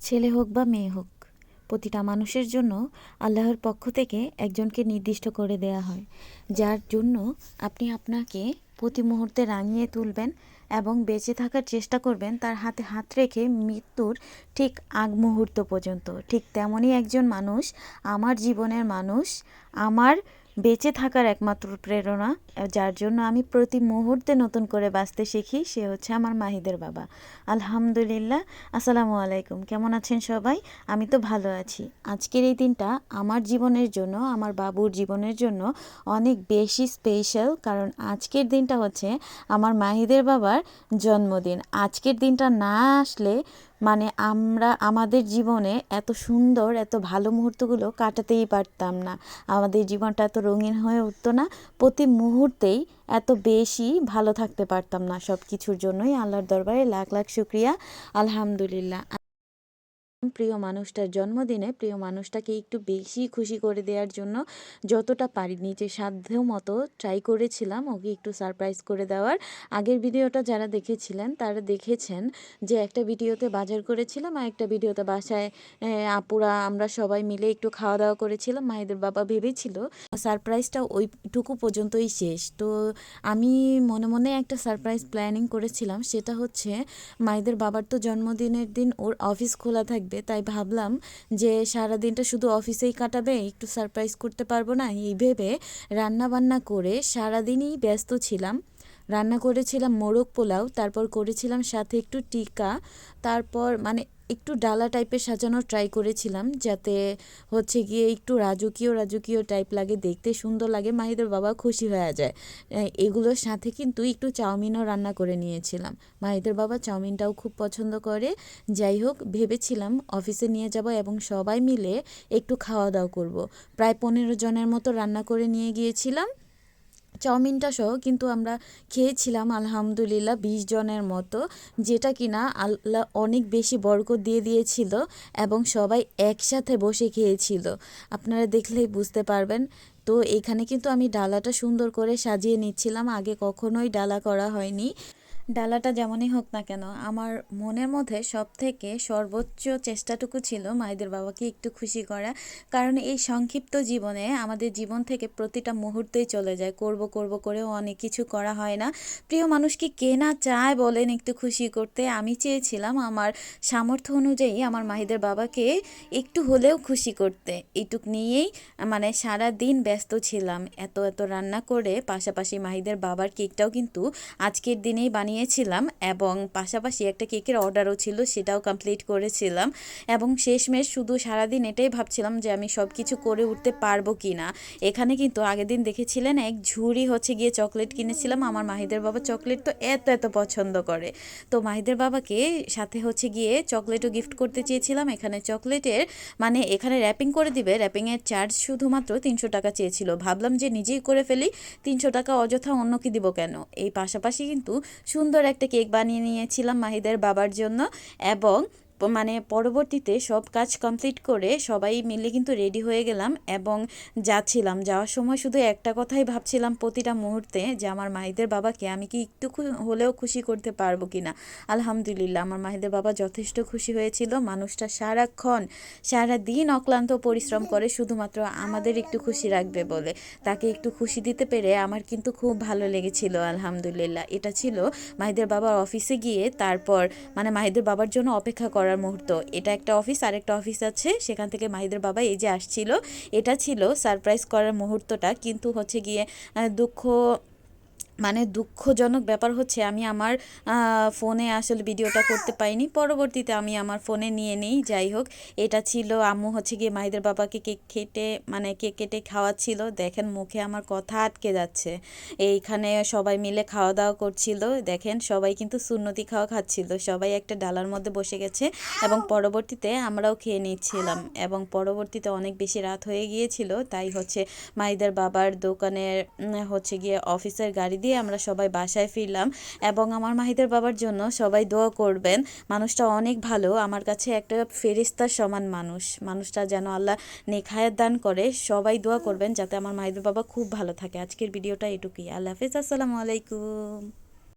ছেলে হোক বা মেয়ে হোক, প্রতিটা মানুষের জন্য আল্লাহর পক্ষ থেকে একজনকে নির্দিষ্ট করে দেয়া হয়, যার জন্য আপনি আপনাকে প্রতি মুহূর্তে রাঙিয়ে তুলবেন এবং বেঁচে থাকার চেষ্টা করবেন, তার হাতে হাত রেখে মৃত্যুর ঠিক আগ মুহূর্ত পর্যন্ত। ঠিক তেমনই একজন মানুষ, আমার জীবনের মানুষ, আমার বেঁচে থাকার একমাত্র প্রেরণা, যার জন্য আমি প্রতি মুহূর্তে নতুন করে বাঁচতে শিখি, সে হচ্ছে আমার মাহিদের বাবা। আলহামদুলিল্লাহ। আসসালামু আলাইকুম। কেমন আছেন সবাই? আমি তো ভালো আছি। আজকের এই দিনটা আমার জীবনের জন্য, আমার বাবুর জীবনের জন্য অনেক বেশি স্পেশাল কারণ আজকের দিনটা হচ্ছে আমার মাহিদের বাবার জন্মদিন। আজকের দিনটা না আসলে মানে আমরা, আমাদের জীবনে এত সুন্দর, এত ভালো মুহূর্তগুলো কাটাতেই পারতাম না। আমাদের জীবনটা এত রঙিন হয়ে উঠতো না, প্রতি মুহূর্তেই এত বেশি ভালো থাকতে পারতাম না সব কিছুর জন্যই। আল্লাহর দরবারে লাখ লাখ শুক্রিয়া। আলহামদুলিল্লাহ। প্রিয় মানুষটার জন্মদিনে প্রিয় মানুষটাকে একটু বেশি খুশি করে দেওয়ার জন্য যতটা পারি নিজের সাধ্য মতো ট্রাই করেছিলাম ওকে একটু সারপ্রাইজ করে দেওয়ার। আগের ভিডিওটা যারা দেখেছিলেন তারা দেখেছেন যে একটা ভিডিওতে বাজার করেছিলাম আর একটা ভিডিওতে বাসায় আপুরা আমরা সবাই মিলে একটু খাওয়া দাওয়া করেছিলাম, মায়েদের বাবা ভেবেছিল সারপ্রাইজটা ওইটুকু পর্যন্তই শেষ। তো আমি মনে মনে একটা সারপ্রাইজ প্ল্যানিং করেছিলাম, সেটা হচ্ছে মায়েদের বাবার তো জন্মদিনের দিন ওর অফিস খোলা থাকবে। থাকবে। তাই ভাবলাম যে সারা দিনটা শুধু অফিসেই কাটাবে, একটু সারপ্রাইজ করতে পারব না। এই ভেবে রান্না বান্না করে সারাদিনই ব্যস্ত ছিলাম। রান্না করেছিলাম মোরগ পোলাও, তারপর করেছিলাম সাথে একটু টিকা, তারপর মানে একটু ডালা টাইপের সাজানোর ট্রাই করেছিলাম যাতে হচ্ছে গিয়ে একটু রাজকীয় রাজকীয় টাইপ লাগে, দেখতে সুন্দর লাগে, মাহিদের বাবা খুশি হয়ে যায়। এগুলোর সাথে কিন্তু একটু চাউমিনও রান্না করে নিয়েছিলাম। মাহিদের বাবা চাউমিনটাও খুব পছন্দ করে। যাই হোক, ভেবেছিলাম অফিসে নিয়ে যাব এবং সবাই মিলে একটু খাওয়া দাওয়া করব। প্রায় পনেরো জনের মতো রান্না করে নিয়ে গিয়েছিলাম। চাউমিনটা সহ কিন্তু আমরা খেয়েছিলাম, আলহামদুলিল্লাহ, বিশ জনের মতো। যেটা কিনা আল্লাহ অনেক বেশি বরকত দিয়ে দিয়েছিল এবং সবাই একসাথে বসে খেয়েছিল। আপনারা দেখলেই বুঝতে পারবেন। তো এখানে কিন্তু আমি ডালাটা সুন্দর করে সাজিয়ে নিচ্ছিলাম। আগে কখনোই ডালা করা হয়নি। ডালাটা যেমনই হোক না কেন, আমার মনের মধ্যে সব থেকে সর্বোচ্চ চেষ্টাটুকু ছিল মায়েদের বাবাকে একটু খুশি করা। কারণ এই সংক্ষিপ্ত জীবনে আমাদের জীবন থেকে প্রতিটা মুহূর্তেই চলে যায়। করব করব করেও অনেক কিছু করা হয় না। প্রিয় মানুষকে কে না চায় বলেন একটু খুশি করতে, আমি চেয়েছিলাম আমার সামর্থ্য অনুযায়ী আমার মাহিদের বাবাকে একটু হলেও খুশি করতে। এইটুক নিয়েই মানে সারা দিন ব্যস্ত ছিলাম। এত এত রান্না করে পাশাপাশি মাহিদের বাবার কেকটাও কিন্তু আজকের দিনেই বানিয়ে নিয়েছিলাম এবং পাশাপাশি একটা কেকের অর্ডারও ছিল, সেটাও কমপ্লিট করেছিলাম। এবং শেষমেশ শুধু সারাদিন এটাই ভাবছিলাম যে আমি সব কিছু করে উঠতে পারব কি না এখানে কিন্তু আগের দিন দেখেছিলেন, এক ঝুড়ি হচ্ছে গিয়ে চকলেট কিনেছিলাম। আমার মাহিদের বাবা চকলেট তো এত এত পছন্দ করে। তো মাহিদের বাবাকে সাথে হচ্ছে গিয়ে চকলেটও গিফট করতে চেয়েছিলাম। এখানে চকলেটের মানে এখানে র্যাপিং করে দিবে। র্যাপিংয়ের চার্জ শুধুমাত্র তিনশো টাকা চেয়েছিল। ভাবলাম যে নিজেই করে ফেলি, তিনশো টাকা অযথা অন্যকে দিব কেন? এই পাশাপাশি কিন্তু সুন্দর একটা কেক বানিয়ে নিয়েছিলাম মাহিদের বাবার জন্য এবং মানে পরবর্তীতে সব কাজ কমপ্লিট করে সবাই মিলে কিন্তু রেডি হয়ে গেলাম এবং যাচ্ছিলাম। যাওয়ার সময় শুধু একটা কথাই ভাবছিলাম প্রতিটা মুহূর্তে যে আমার মাহিদের বাবাকে আমি কি একটু হলেও খুশি করতে পারব কি না আলহামদুলিল্লাহ, আমার মাহিদের বাবা যথেষ্ট খুশি হয়েছিল। মানুষটা সারাক্ষণ সারা দিন অক্লান্ত পরিশ্রম করে শুধুমাত্র আমাদের একটু খুশি রাখবে বলে। তাকে একটু খুশি দিতে পেরে আমার কিন্তু খুব ভালো লেগেছিল, আলহামদুলিল্লাহ। এটা ছিল মাহিদের বাবার অফিসে গিয়ে তারপর মানে মাহিদের বাবার জন্য অপেক্ষা করা করার মুহূর্ত। এটা একটা অফিস আর একটা অফিস আছে, সেখান থেকে মাহিদের বাবা এই যে আসছিল, এটা ছিল সারপ্রাইজ করার মুহূর্তটা। কিন্তু হচ্ছে গিয়ে দুঃখ মানে দুঃখজনক ব্যাপার হচ্ছে আমি আমার ফোনে আসলে ভিডিওটা করতে পাইনি পরবর্তীতে আমি আমার ফোনে নিয়ে নিই, যাই হোক। এটা ছিল আম্মু হচ্ছে গিয়ে মাহিদের বাবাকে কেক খেটে মানে কেক কেটে খাওয়াচ্ছিল। দেখেন মুখে আমার কথা আটকে যাচ্ছে। এইখানে সবাই মিলে খাওয়া দাওয়া করছিল। দেখেন সবাই কিন্তু সুন্নতি খাওয়া খাচ্ছিল। সবাই একটা ডালার মধ্যে বসে গেছে এবং পরবর্তীতে আমরাও খেয়ে নিচ্ছিলাম এবং পরবর্তীতে অনেক বেশি রাত হয়ে গিয়েছিল। তাই হচ্ছে মাহিদের বাবার দোকানের হচ্ছে গিয়ে অফিসের গাড়ি দিয়ে দিয়ে আমরা সবাই বাসায় ফিরলাম এবং আমার মাহিদের বাবার জন্য সবাই দোয়া করবেন। মানুষটা অনেক ভালো। আমার কাছে একটা ফেরিস্তার সমান মানুষ। মানুষটা যেন আল্লাহ নেখায়াত দান করে, সবাই দোয়া করবেন যাতে আমার মাহিদের বাবা খুব ভালো থাকে। আজকের ভিডিওটা এটুকুই। আল্লাহ হাফিজ। আসসালামু আলাইকুম।